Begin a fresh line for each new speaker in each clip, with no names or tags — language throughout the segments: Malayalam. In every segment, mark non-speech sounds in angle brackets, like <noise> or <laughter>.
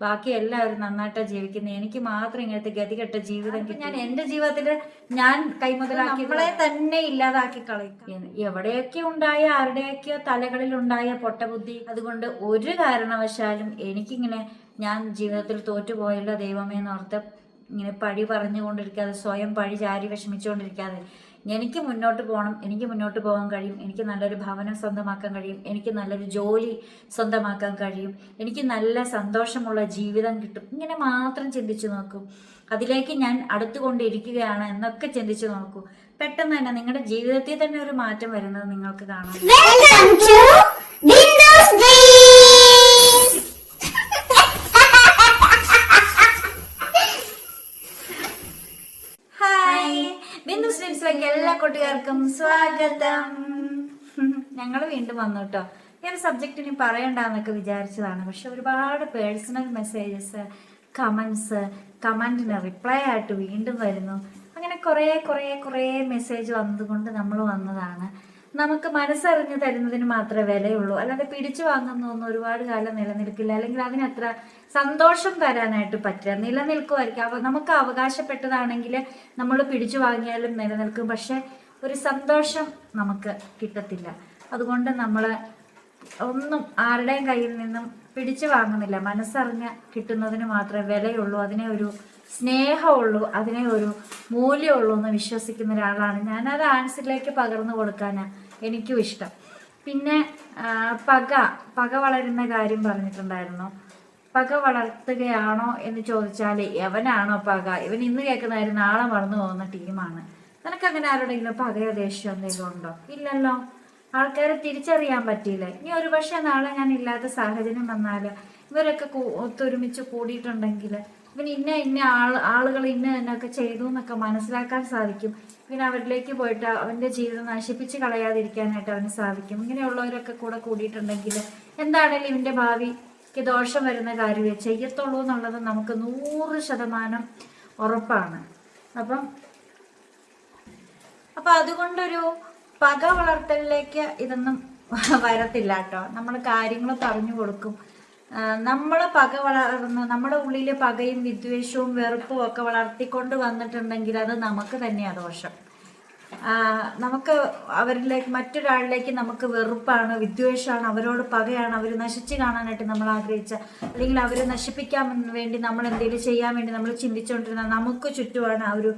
ബാക്കി എല്ലാവരും നന്നായിട്ടാ ജീവിക്കുന്നത് എനിക്ക് മാത്രം ഇങ്ങനത്തെ ഗതികെട്ട ജീവിതം. ഞാൻ എന്റെ ജീവിതത്തിൽ ഞാൻ കൈമുതലാക്കി നമ്മളെ തന്നെ ഇല്ലാതാക്കി കളയും. എവിടെയൊക്കെ ഉണ്ടായ ആരുടെയൊക്കെയോ തലകളിൽ ഉണ്ടായ പൊട്ടബുദ്ധി അതുകൊണ്ട് ഒരു കാരണവശാലും എനിക്കിങ്ങനെ ഞാൻ ജീവിതത്തിൽ തോറ്റുപോയല്ലോ ദൈവമേ എന്നോർത്ത് ഇങ്ങനെ പഴി പറഞ്ഞുകൊണ്ടിരിക്കാതെ സ്വയം പഴി ചാരി വിഷമിച്ചുകൊണ്ടിരിക്കാതെ എനിക്ക് മുന്നോട്ട് പോകണം എനിക്ക് മുന്നോട്ട് പോകാൻ കഴിയും എനിക്ക് നല്ലൊരു ഭവനം സ്വന്തമാക്കാൻ കഴിയും എനിക്ക് നല്ലൊരു ജോലി സ്വന്തമാക്കാൻ കഴിയും എനിക്ക് നല്ല സന്തോഷമുള്ള ജീവിതം കിട്ടും. ഇങ്ങനെ മാത്രം ചിന്തിച്ചു നോക്കും. അതിലേക്ക് ഞാൻ അടുത്തുകൊണ്ടിരിക്കുകയാണ് എന്നൊക്കെ ചിന്തിച്ചു നോക്കൂ. പെട്ടെന്ന് തന്നെ നിങ്ങളുടെ ജീവിതത്തിൽ തന്നെ ഒരു മാറ്റം വരുന്നത് നിങ്ങൾക്ക് കാണാം. കൂട്ടുകാർക്കും സ്വാഗതം. ഞങ്ങൾ വീണ്ടും വന്നു കേട്ടോ ഈ ഒരു സബ്ജക്റ്റ് ഇനി പറയണ്ടെന്നൊക്കെ വിചാരിച്ചതാണ്. പക്ഷെ ഒരുപാട് പേഴ്സണൽ മെസ്സേജസ് കമൻസ് കമന്റിന് റിപ്ലൈ ആയിട്ട് വീണ്ടും വരുന്നു. അങ്ങനെ കുറേ കുറേ കുറേ മെസ്സേജ് വന്നതുകൊണ്ട് നമ്മൾ വന്നതാണ്. നമുക്ക് മനസ്സറിഞ്ഞ് തരുന്നതിന് മാത്രമേ വിലയുള്ളൂ. അല്ലാതെ പിടിച്ചു വാങ്ങുന്നൊന്നും ഒരുപാട് കാലം നിലനിൽക്കില്ല. അല്ലെങ്കിൽ അതിനത്ര സന്തോഷം തരാനായിട്ട് പറ്റില്ല. നിലനിൽക്കുമായിരിക്കും. നമുക്ക് അവകാശപ്പെട്ടതാണെങ്കിൽ നമ്മൾ പിടിച്ചു വാങ്ങിയാലും നിലനിൽക്കും. പക്ഷെ ഒരു സന്തോഷം നമുക്ക് കിട്ടത്തില്ല. അതുകൊണ്ട് നമ്മൾ ഒന്നും ആരുടെയും കയ്യിൽ നിന്നും പിടിച്ചു വാങ്ങുന്നില്ല. മനസ്സറിഞ്ഞ് കിട്ടുന്നതിന് മാത്രമേ വിലയുള്ളൂ അതിനെ ഒരു സ്നേഹമുള്ളൂ അതിനെ ഒരു മൂല്യമുള്ളൂ എന്ന് വിശ്വസിക്കുന്ന ഒരാളാണ്. ഞാനത് ആൻസിലേക്ക് പകർന്നു കൊടുക്കാനാണ് എനിക്കും ഇഷ്ടം. പിന്നെ പക പക വളരുന്ന കാര്യം പറഞ്ഞിട്ടുണ്ടായിരുന്നു. പക വളർത്തുകയാണോ എന്ന് ചോദിച്ചാൽ എവനാണോ പക? ഇവൻ ഇന്ന് കേൾക്കുന്നതായിരുന്നു നാളെ മറന്നു പോകുന്ന ടീമാണ്. നിനക്ക് അങ്ങനെ ആരുടെങ്കിലും പകയോ ദേഷ്യം എന്തെങ്കിലും ഉണ്ടോ? ഇല്ലല്ലോ. ആൾക്കാരെ തിരിച്ചറിയാൻ പറ്റിയില്ലേ. ഇനി ഒരു പക്ഷേ നാളെ ഞാൻ ഇല്ലാത്ത സാഹചര്യം വന്നാൽ ഇവരൊക്കെ ഒത്തൊരുമിച്ച് കൂടിയിട്ടുണ്ടെങ്കിൽ പിന്നെ ഇന്ന ഇന്ന ആൾ ആളുകൾ ഇന്ന എന്നൊക്കെ ചെയ്തു എന്നൊക്കെ മനസ്സിലാക്കാൻ സാധിക്കും. പിന്നെ അവരിലേക്ക് പോയിട്ട് അവന്റെ ജീവിതം നശിപ്പിച്ച് കളയാതിരിക്കാനായിട്ട് അവന് സാധിക്കും. ഇങ്ങനെയുള്ളവരൊക്കെ കൂടെ കൂടിയിട്ടുണ്ടെങ്കിൽ എന്താണേലും ഇവന്റെ ഭാവിക്ക് ദോഷം വരുന്ന കാര്യമേ ചെയ്യത്തുള്ളൂ എന്നുള്ളത് നമുക്ക് നൂറ് ശതമാനം ഉറപ്പാണ്. അപ്പം അപ്പൊ അതുകൊണ്ടൊരു പക വളർത്തലിലേക്ക് ഇതൊന്നും വരത്തില്ല കേട്ടോ. നമ്മൾ കാര്യങ്ങൾ പറഞ്ഞു കൊടുക്കും. നമ്മൾ പക വളർന്ന് നമ്മുടെ ഉള്ളിലെ പകയും വിദ്വേഷവും വെറുപ്പും ഒക്കെ വളർത്തിക്കൊണ്ട് വന്നിട്ടുണ്ടെങ്കിൽ അത് നമുക്ക് തന്നെയാണ് ദോഷം. നമുക്ക് അവരിലേക്ക് മറ്റൊരാളിലേക്ക് നമുക്ക് വെറുപ്പാണ് വിദ്വേഷമാണ് അവരോട് പകയാണ് അവർ നശിച്ചു കാണാനായിട്ട് നമ്മൾ ആഗ്രഹിച്ച അല്ലെങ്കിൽ അവരെ നശിപ്പിക്കാൻ വേണ്ടി നമ്മൾ എന്തെങ്കിലും ചെയ്യാൻ വേണ്ടി നമ്മൾ ചിന്തിച്ചുകൊണ്ടിരുന്ന നമുക്ക് ചുറ്റുമാണ് ആ ഒരു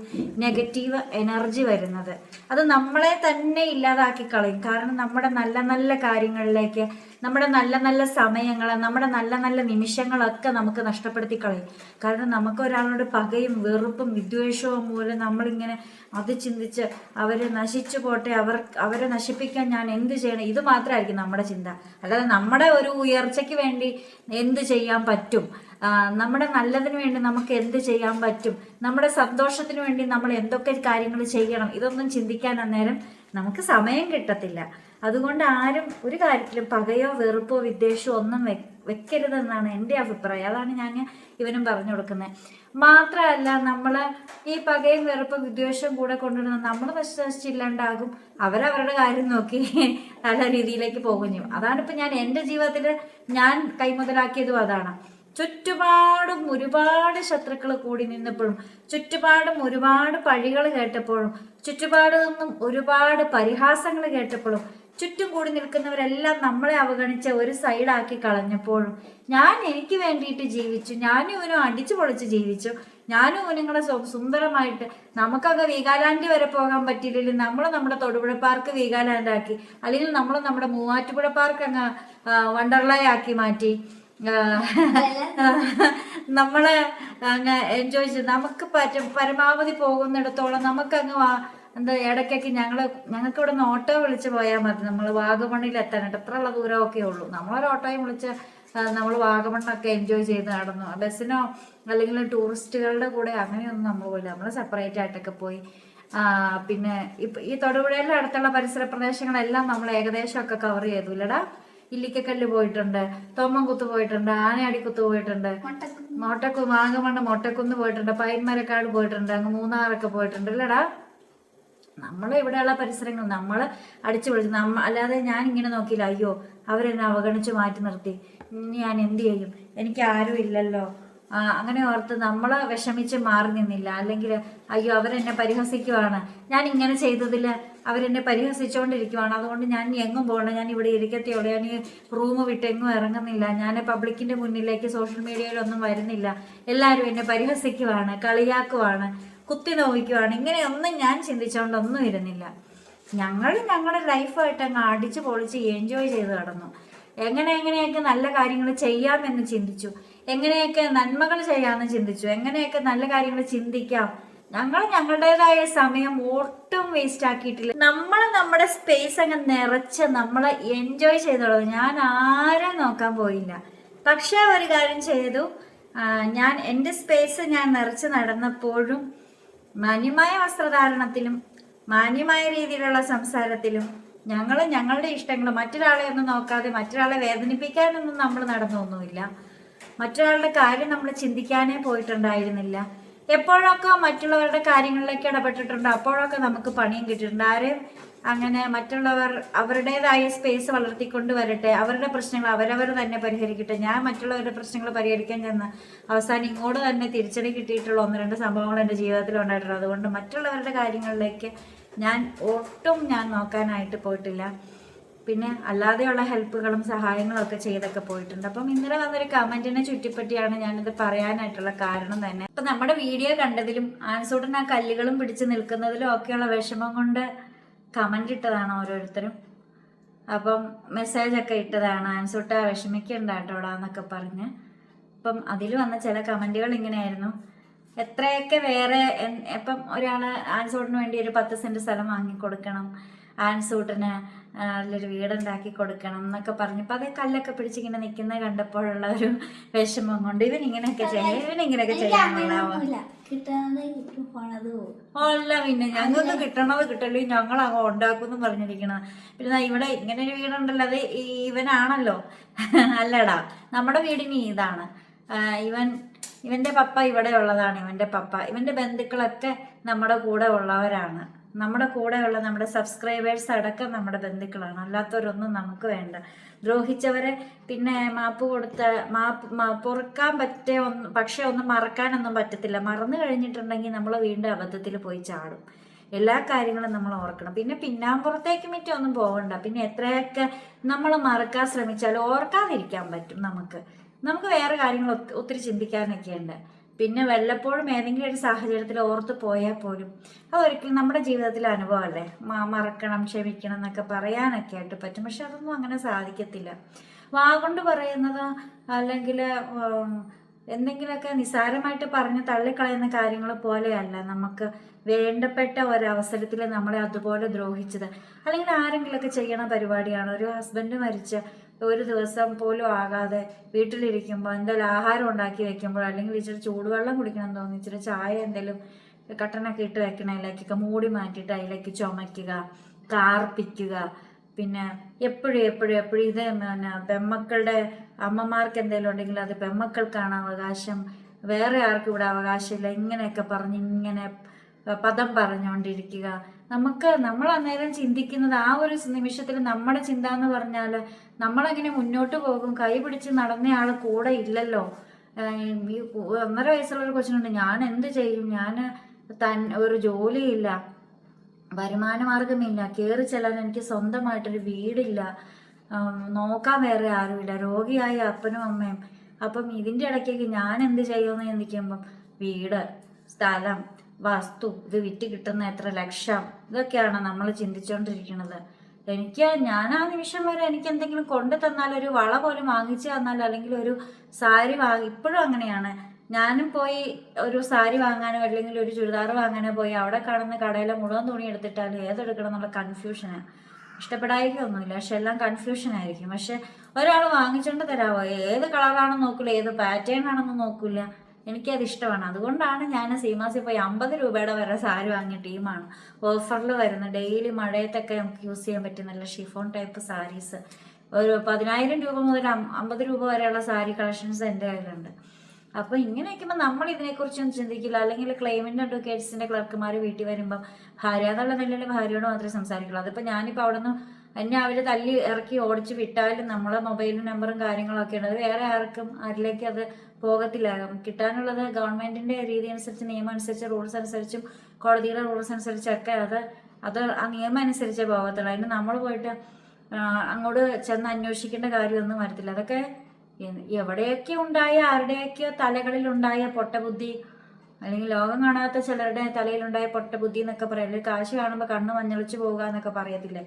നെഗറ്റീവ് എനർജി വരുന്നത്. അത് നമ്മളെ തന്നെ ഇല്ലാതാക്കി കളയും. കാരണം നമ്മുടെ നല്ല നല്ല കാര്യങ്ങളിലേക്ക് നമ്മുടെ നല്ല നല്ല സമയങ്ങൾ നമ്മുടെ നല്ല നല്ല നിമിഷങ്ങളൊക്കെ നമുക്ക് നഷ്ടപ്പെടുത്തി കളയും. കാരണം നമുക്ക് ഒരാളോട് പകയും വെറുപ്പും വിദ്വേഷവും മൂലം നമ്മളിങ്ങനെ അത് ചിന്തിച്ച് അവരെ നശിച്ചു പോട്ടെ അവർ അവരെ നശിപ്പിക്കാൻ ഞാൻ എന്ത് ചെയ്യണം? ഇത് മാത്രമായിരിക്കും നമ്മുടെ ചിന്ത. അല്ലാതെ നമ്മുടെ ഒരു ഉയർച്ചയ്ക്ക് വേണ്ടി എന്ത് ചെയ്യാൻ പറ്റും? നമ്മുടെ നല്ലതിന് വേണ്ടി നമുക്ക് എന്ത് ചെയ്യാൻ പറ്റും? നമ്മുടെ സന്തോഷത്തിന് വേണ്ടി നമ്മൾ എന്തൊക്കെ കാര്യങ്ങൾ ചെയ്യണം? ഇതൊന്നും ചിന്തിക്കാൻ അന്നേരം നമുക്ക് സമയം കിട്ടത്തില്ല. അതുകൊണ്ട് ആരും ഒരു കാര്യത്തിലും പകയോ വെറുപ്പോ വിദ്വേഷമോ ഒന്നും വെക്കരുതെന്നാണ് എന്റെ അഭിപ്രായം. അതാണ് ഞാൻ ഇവനും പറഞ്ഞു കൊടുക്കുന്നത്. മാത്രമല്ല നമ്മൾ ഈ പകയും വെറുപ്പും വിദ്വേഷവും കൂടെ കൊണ്ടുവരുന്ന നമ്മൾ നശിച്ചില്ലാണ്ടാകും അവരവരുടെ കാര്യം നോക്കി <laughs> നല്ല രീതിയിലേക്ക് പോകുകയും ചെയ്യും. അതാണിപ്പോൾ ഞാൻ എന്റെ ജീവിതത്തിൽ ഞാൻ കൈമുതലാക്കിയതും അതാണ്. ചുറ്റുപാടും ഒരുപാട് ശത്രുക്കൾ കൂടി നിന്നപ്പോഴും ചുറ്റുപാടും ഒരുപാട് പഴികൾ കേട്ടപ്പോഴും ചുറ്റുപാട് നിന്നും ഒരുപാട് പരിഹാസങ്ങൾ കേട്ടപ്പോഴും ചുറ്റും കൂടി നിൽക്കുന്നവരെല്ലാം നമ്മളെ അവഗണിച്ച ഒരു സൈഡാക്കി കളഞ്ഞപ്പോഴും ഞാൻ എനിക്ക് വേണ്ടിയിട്ട് ജീവിച്ചു ഞാനും ഇവനും അടിച്ചു പൊളിച്ച് ജീവിച്ചു ഞാനും ഇവനുങ്ങളെ സുന്ദരമായിട്ട് നമുക്കൊക്കെ വീഗാലാൻഡ് വരെ പോകാൻ പറ്റിയില്ലെങ്കിൽ നമ്മൾ നമ്മുടെ തൊടുപുഴ പാർക്ക് വീഗാലാൻഡാക്കി അല്ലെങ്കിൽ നമ്മൾ നമ്മുടെ മൂവാറ്റുപുഴ പാർക്ക് അങ്ങ് വണ്ടർലേ ആക്കി മാറ്റി നമ്മളെ അങ്ങ് എൻജോയ് ചെയ്ത്. നമുക്ക് പറ്റും പരമാവധി പോകുന്നിടത്തോളം നമുക്ക് അങ്ങ് എന്താ ഇടയ്ക്കൊക്കെ ഞങ്ങൾ ഞങ്ങൾക്ക് ഇവിടെ നിന്ന് ഓട്ടോ വിളിച്ച് പോയാൽ മതി. നമ്മൾ വാഗമണ്ണിൽ എത്താനായിട്ട് എത്രയുള്ള ദൂരമൊക്കെ ഉള്ളൂ. നമ്മളൊരു ഓട്ടോയും വിളിച്ച് നമ്മൾ വാഗമണ്ണൊക്കെ എൻജോയ് ചെയ്ത് നടന്നു. ബസ്സിനോ അല്ലെങ്കിൽ ടൂറിസ്റ്റുകളുടെ കൂടെ അങ്ങനെയൊന്നും നമ്മൾ പോയില്ല. നമ്മൾ സെപ്പറേറ്റ് ആയിട്ടൊക്കെ പോയി. പിന്നെ ഇപ്പം ഈ തൊടുപുഴയിലെ അടുത്തുള്ള പരിസര പ്രദേശങ്ങളെല്ലാം നമ്മൾ ഏകദേശമൊക്കെ കവർ ചെയ്തു. ഇല്ലടാ ഇല്ലിക്കക്കല്ല് പോയിട്ടുണ്ട് തോമംകുത്ത് പോയിട്ടുണ്ട് ആനയാടിക്കുത്ത് പോയിട്ടുണ്ട് മോട്ടക്കു വാഗമണ്ണ് മൊട്ടക്കുന്ന് പോയിട്ടുണ്ട് പൈൻമരക്കാട് പോയിട്ടുണ്ട് അങ്ങ് മൂന്നാറൊക്കെ പോയിട്ടുണ്ട്. ഇല്ലടാ നമ്മൾ ഇവിടെയുള്ള പരിസരങ്ങൾ നമ്മൾ അടിച്ചു പൊളിച്ചു നമ്മ അല്ലാതെ ഞാൻ ഇങ്ങനെ നോക്കിയില്ല. അയ്യോ അവരെന്നെ അവഗണിച്ച് മാറ്റി നിർത്തി. ഇനി ഞാൻ എന്ത് ചെയ്യും? എനിക്ക് ആരും ഇല്ലല്ലോ. അങ്ങനെ ഓർത്ത് നമ്മൾ വിഷമിച്ച് മാറി നിന്നില്ല. അല്ലെങ്കിൽ അയ്യോ അവരെന്നെ പരിഹസിക്കുവാണ്. ഞാൻ ഇങ്ങനെ ചെയ്തതിൽ അവരെന്നെ പരിഹസിച്ചുകൊണ്ടിരിക്കുവാണ് അതുകൊണ്ട് ഞാൻ എങ്ങും പോകണം ഞാൻ ഇവിടെ ഇരിക്കത്തേയുള്ളൂ ഞാൻ ഈ റൂം വിട്ട് എങ്ങും ഇറങ്ങുന്നില്ല. ഞാൻ പബ്ലിക്കിന്റെ മുന്നിലേക്ക് സോഷ്യൽ മീഡിയയിലൊന്നും വരുന്നില്ല. എല്ലാവരും എന്നെ പരിഹസിക്കുവാണ് കളിയാക്കുവാണ്. കുത്തി നോവിക്കുവാണ്. ഇങ്ങനെയൊന്നും ഞാൻ ചിന്തിച്ചുകൊണ്ടൊന്നും ഇരുന്നില്ല. ഞങ്ങൾ ഞങ്ങളുടെ ലൈഫായിട്ട് അങ്ങ് അടിച്ച് പൊളിച്ച് എൻജോയ് ചെയ്ത് കടന്നു. എങ്ങനെ എങ്ങനെയൊക്കെ നല്ല കാര്യങ്ങൾ ചെയ്യാമെന്ന് ചിന്തിച്ചു. എങ്ങനെയൊക്കെ നന്മകൾ ചെയ്യാമെന്ന് ചിന്തിച്ചു. എങ്ങനെയൊക്കെ നല്ല കാര്യങ്ങൾ ചിന്തിക്കാം. ഞങ്ങൾ ഞങ്ങളുടേതായ സമയം ഒട്ടും വേസ്റ്റ് ആക്കിയിട്ടില്ല. നമ്മൾ നമ്മുടെ സ്പേസ് അങ്ങ് നിറച്ച് നമ്മൾ എൻജോയ് ചെയ്തോളൂ ഞാൻ ആരും നോക്കാൻ പോയില്ല. പക്ഷേ ഒരു കാര്യം ചെയ്തു. ഞാൻ എന്റെ സ്പേസ് ഞാൻ നിറച്ച് നടന്നപ്പോഴും മാന്യമായ വസ്ത്രധാരണത്തിലും മാന്യമായ രീതിയിലുള്ള സംസാരത്തിലും ഞങ്ങൾ ഞങ്ങളുടെ ഇഷ്ടങ്ങൾ മറ്റൊരാളെ ഒന്നും നോക്കാതെ മറ്റൊരാളെ വേദനിപ്പിക്കാനൊന്നും നമ്മൾ നടന്നൊന്നുമില്ല. മറ്റൊരാളുടെ കാര്യം നമ്മൾ ചിന്തിക്കാനേ പോയിട്ടുണ്ടായിരുന്നില്ല. എപ്പോഴൊക്കെ മറ്റുള്ളവരുടെ കാര്യങ്ങളിലേക്ക് ഇടപെട്ടിട്ടുണ്ട് അപ്പോഴൊക്കെ നമുക്ക് പണിയും കിട്ടിയിട്ടുണ്ട്. ആരെയും അങ്ങനെ മറ്റുള്ളവർ അവരുടേതായ സ്പേസ് വളർത്തിക്കൊണ്ട് വരട്ടെ. അവരുടെ പ്രശ്നങ്ങൾ അവരവർ തന്നെ പരിഹരിക്കട്ടെ. ഞാൻ മറ്റുള്ളവരുടെ പ്രശ്നങ്ങൾ പരിഹരിക്കാൻ ചെന്ന് അവസാനം ഇങ്ങോട്ട് തന്നെ തിരിച്ചടി കിട്ടിയിട്ടുള്ള ഒന്ന് രണ്ട് സംഭവങ്ങൾ എന്റെ ജീവിതത്തിൽ ഉണ്ടായിട്ടുണ്ട്. അതുകൊണ്ട് മറ്റുള്ളവരുടെ കാര്യങ്ങളിലേക്ക് ഞാൻ ഒട്ടും ഞാൻ നോക്കാനായിട്ട് പോയിട്ടില്ല. പിന്നെ അല്ലാതെയുള്ള ഹെൽപ്പുകളും സഹായങ്ങളും ഒക്കെ ചെയ്തൊക്കെ പോയിട്ടുണ്ട്. അപ്പം ഇന്നലെ വന്നൊരു കമന്റിനെ ചുറ്റിപ്പറ്റിയാണ് ഞാനിത് പറയാനായിട്ടുള്ള കാരണം തന്നെ. അപ്പം നമ്മുടെ വീഡിയോ കണ്ടതിലും ആൻസൂട്ടൻ ആ കല്ലുകളും പിടിച്ച് നിൽക്കുന്നതിലും ഒക്കെയുള്ള വിഷമം കൊണ്ട് കമന്റ് ഇട്ടതാണ് ഓരോരുത്തരും. അപ്പം മെസ്സേജ് ഒക്കെ ഇട്ടതാണ്. ആൻസൂട്ട വിഷമിക്കണ്ട കേട്ടോടാ എന്നൊക്കെ പറഞ്ഞ്. അപ്പം അതിൽ വന്ന ചില കമന്റുകൾ ഇങ്ങനെയായിരുന്നു. എത്രയൊക്കെ വേറെ ഇപ്പം ഒരാൾ ആൻസൂട്ടിന് വേണ്ടി ഒരു പത്ത് സെന്റ് സ്ഥലം വാങ്ങിക്കൊടുക്കണം. ആൻസൂട്ടിന് നല്ലൊരു വീടുണ്ടാക്കി കൊടുക്കണം എന്നൊക്കെ പറഞ്ഞപ്പോൾ അത് കല്ലൊക്കെ പിടിച്ചിങ്ങനെ നിൽക്കുന്ന കണ്ടപ്പോഴുള്ള ഒരു വിഷമം കൊണ്ട് ഇവൻ ഇങ്ങനെയൊക്കെ ചെയ്യാം ഇവൻ ഇങ്ങനെയൊക്കെ
ചെയ്യാൻ
അല്ല പിന്നെ. ഞങ്ങൾക്ക് കിട്ടണത് കിട്ടല്ലോ. ഞങ്ങൾ അങ്ങ് ഉണ്ടാക്കുമെന്ന് പറഞ്ഞിരിക്കണത്. പിന്നെ ഇവിടെ ഇങ്ങനെ ഒരു വീടുണ്ടല്ലോ. അത് ഇവനാണല്ലോ. അല്ലടാ നമ്മുടെ വീടിന് ഇതാണ്. ഇവൻ ഇവന്റെ പപ്പ ഇവിടെ ഉള്ളതാണ്. ഇവന്റെ പപ്പ. ഇവന്റെ ബന്ധുക്കളൊക്കെ നമ്മുടെ കൂടെ ഉള്ളവരാണ്. നമ്മുടെ കൂടെയുള്ള നമ്മുടെ സബ്സ്ക്രൈബേഴ്സ് അടക്കം നമ്മുടെ ബന്ധുക്കളാണ്. അല്ലാത്തവരൊന്നും നമുക്ക് വേണ്ട. ദ്രോഹിച്ചവരെ പിന്നെ മാപ്പ് കൊടുത്ത മാപ്പ് പൊറുക്കാൻ പറ്റിയ ഒന്ന് പക്ഷെ ഒന്നും മറക്കാനൊന്നും പറ്റത്തില്ല. മറന്നു കഴിഞ്ഞിട്ടുണ്ടെങ്കിൽ നമ്മൾ വീണ്ടും അബദ്ധത്തിൽ പോയി ചാടും. എല്ലാ കാര്യങ്ങളും നമ്മൾ ഓർക്കണം. പിന്നെ പിന്നാമ്പുറത്തേക്ക് മറ്റും ഒന്നും പോകണ്ട പിന്നെ എത്രയൊക്കെ നമ്മൾ മറക്കാൻ ശ്രമിച്ചാലും ഓർക്കാതിരിക്കാൻ പറ്റും നമുക്ക്. നമുക്ക് വേറെ കാര്യങ്ങൾ ഒത്തിരി ചിന്തിക്കാനൊക്കെ ഉണ്ട് പിന്നെ വല്ലപ്പോഴും ഏതെങ്കിലും ഒരു സാഹചര്യത്തിൽ ഓർത്ത് പോയാൽ പോലും അതൊരിക്കലും നമ്മുടെ ജീവിതത്തിലെ അനുഭവമല്ലേ? മറക്കണം ക്ഷമിക്കണം എന്നൊക്കെ പറയാനൊക്കെ ആയിട്ട് പറ്റും. പക്ഷെ അതൊന്നും അങ്ങനെ സാധിക്കത്തില്ല. വാ കൊണ്ട് പറയുന്നത് അല്ലെങ്കിൽ എന്തെങ്കിലുമൊക്കെ നിസ്സാരമായിട്ട് പറഞ്ഞ് തള്ളിക്കളയുന്ന കാര്യങ്ങൾ പോലെയല്ല നമുക്ക് വേണ്ടപ്പെട്ട ഒരവസരത്തിൽ നമ്മളെ അതുപോലെ ദ്രോഹിച്ചത്. അല്ലെങ്കിൽ ആരെങ്കിലുമൊക്കെ ചെയ്യണ പരിപാടിയാണ്. ഒരു ഹസ്ബൻഡ് മരിച്ച ഒരു ദിവസം പോലും ആകാതെ വീട്ടിലിരിക്കുമ്പോൾ എന്തെങ്കിലും ആഹാരം ഉണ്ടാക്കി വെക്കുമ്പോൾ അല്ലെങ്കിൽ ഇച്ചിരി ചൂടുവെള്ളം കുടിക്കണം തോന്നി ഇച്ചിരി ചായ എന്തെങ്കിലും കട്ടനൊക്കെ ഇട്ട് വെക്കണതിലേക്കൊക്കെ മൂടി മാറ്റിയിട്ട് അതിലേക്ക് ചുമയ്ക്കുക കാർപ്പിക്കുക. പിന്നെ എപ്പോഴും എപ്പോഴും എപ്പോഴും ഇത് പിന്നെ പെമ്മക്കളുടെ അമ്മമാർക്ക് എന്തെങ്കിലും ഉണ്ടെങ്കിൽ അത് പെമ്മക്കൾക്കാണ് അവകാശം. വേറെ ആർക്കും ഇവിടെ അവകാശമില്ല. ഇങ്ങനെയൊക്കെ പറഞ്ഞ് ഇങ്ങനെ പദം പറഞ്ഞുകൊണ്ടിരിക്കുക നമുക്ക് നമ്മൾ അന്നേരം ചിന്തിക്കുന്നത് ആ ഒരു നിമിഷത്തിൽ നമ്മുടെ ചിന്ത എന്ന് പറഞ്ഞാൽ നമ്മളെങ്ങനെ മുന്നോട്ട് പോകും? കൈ പിടിച്ച് നടന്നയാൾ കൂടെ ഇല്ലല്ലോ. ഈ ഒന്നര വയസ്സുള്ള ഒരു കൊച്ചിനുണ്ട്. ഞാൻ എന്ത് ചെയ്യും? ഞാൻ തൻ ഒരു ജോലിയില്ല. വരുമാന മാർഗമില്ല കയറി ചെല്ലാൻ എനിക്ക് സ്വന്തമായിട്ടൊരു വീടില്ല. നോക്കാൻ വേറെ ആരുമില്ല. രോഗിയായ അപ്പനും അമ്മയും. അപ്പം ഇതിന്റെ ഇടയ്ക്കേക്ക് ഞാൻ എന്ത് ചെയ്യുമെന്ന് ചിന്തിക്കുമ്പം വീട് സ്ഥലം വസ്തു ഇത് വിറ്റ് കിട്ടുന്ന എത്ര ലക്ഷം ഇതൊക്കെയാണ് നമ്മൾ ചിന്തിച്ചുകൊണ്ടിരിക്കുന്നത് എനിക്ക് ഞാൻ ആ നിമിഷം വരെ എനിക്ക് എന്തെങ്കിലും കൊണ്ടു തന്നാൽ ഒരു വള പോലും വാങ്ങിച്ചു തന്നാൽ അല്ലെങ്കിൽ ഒരു സാരി വാങ്ങി ഇപ്പോഴും അങ്ങനെയാണ്. ഞാനും പോയി ഒരു സാരി വാങ്ങാനോ അല്ലെങ്കിൽ ഒരു ചുരിദാർ വാങ്ങാനോ പോയി അവിടെ കാണുന്ന കടയിലെ മുഴുവൻ തുണി എടുത്തിട്ടാൽ ഏതെടുക്കണം എന്നുള്ള കൺഫ്യൂഷനാണ് ഇഷ്ടപ്പെടായിക്കൊന്നുമില്ല പക്ഷെ എല്ലാം കൺഫ്യൂഷൻ ആയിരിക്കും. പക്ഷെ ഒരാൾ വാങ്ങിച്ചുകൊണ്ട് തരാമോ ഏത് കളറാണെന്ന് നോക്കില്ല ഏത് പാറ്റേൺ ആണെന്ന് നോക്കില്ല എനിക്കത് ഇഷ്ടമാണ്. അതുകൊണ്ടാണ് ഞാൻ സീമാസിൽ പോയി അമ്പത് രൂപയുടെ വരെ സാരി വാങ്ങിയ ടീമാണ് ഓഫറിൽ വരുന്ന ഡെയിലി മഴയത്തൊക്കെ നമുക്ക് യൂസ് ചെയ്യാൻ പറ്റുന്ന നല്ല ഷിഫോൺ ടൈപ്പ് സാരീസ് ഒരു പതിനായിരം രൂപ മുതൽ അമ്പത് രൂപ വരെയുള്ള സാരി കളക്ഷൻസ് എന്റെ കയ്യിലുണ്ട്. അപ്പോൾ ഇങ്ങനെ നിൽക്കുമ്പോൾ നമ്മൾ ഇതിനെക്കുറിച്ചൊന്നും ചിന്തിക്കില്ല. അല്ലെങ്കിൽ ക്ലെയിമിന്റെ അഡ്വക്കേറ്റ്സിന്റെ ക്ലർക്കുമാർ വീട്ടിൽ വരുമ്പം ഭാര്യ എന്നുള്ള നിലയിൽ ഭാര്യയോട് മാത്രമേ സംസാരിക്കുള്ളൂ. അതിപ്പോൾ ഞാനിപ്പോൾ അവിടെ നിന്ന് എന്നെ അവർ തല്ലി ഇറക്കി ഓടിച്ച് വിട്ടാലും നമ്മളെ മൊബൈൽ നമ്പറും കാര്യങ്ങളൊക്കെ ഉണ്ട് അത് വേറെ ആർക്കും ആരിലേക്ക് അത് പോകത്തില്ല. കിട്ടാനുള്ളത് ഗവൺമെന്റിന്റെ രീതി അനുസരിച്ച് നിയമം അനുസരിച്ച് റൂൾസ് അനുസരിച്ചും കോടതിയുടെ റൂൾസ് അനുസരിച്ചൊക്കെ അത് അത് ആ നിയമം അനുസരിച്ചേ പോകത്തുള്ളൂ. അതിന് നമ്മൾ പോയിട്ട് അങ്ങോട്ട് ചെന്ന് അന്വേഷിക്കേണ്ട കാര്യമൊന്നും വരത്തില്ല. അതൊക്കെ എവിടെയൊക്കെ ഉണ്ടായ ആരുടെയൊക്കെയോ തലകളിലുണ്ടായ പൊട്ടബുദ്ധി അല്ലെങ്കിൽ ലോകം കാണാത്ത ചിലരുടെ തലയിലുണ്ടായ പൊട്ടബുദ്ധി എന്നൊക്കെ പറയാം. അല്ലെങ്കിൽ കാശ് കാണുമ്പോൾ കണ്ണ് മഞ്ഞളിച്ച് പോകുക എന്നൊക്കെ പറയത്തില്ലേ?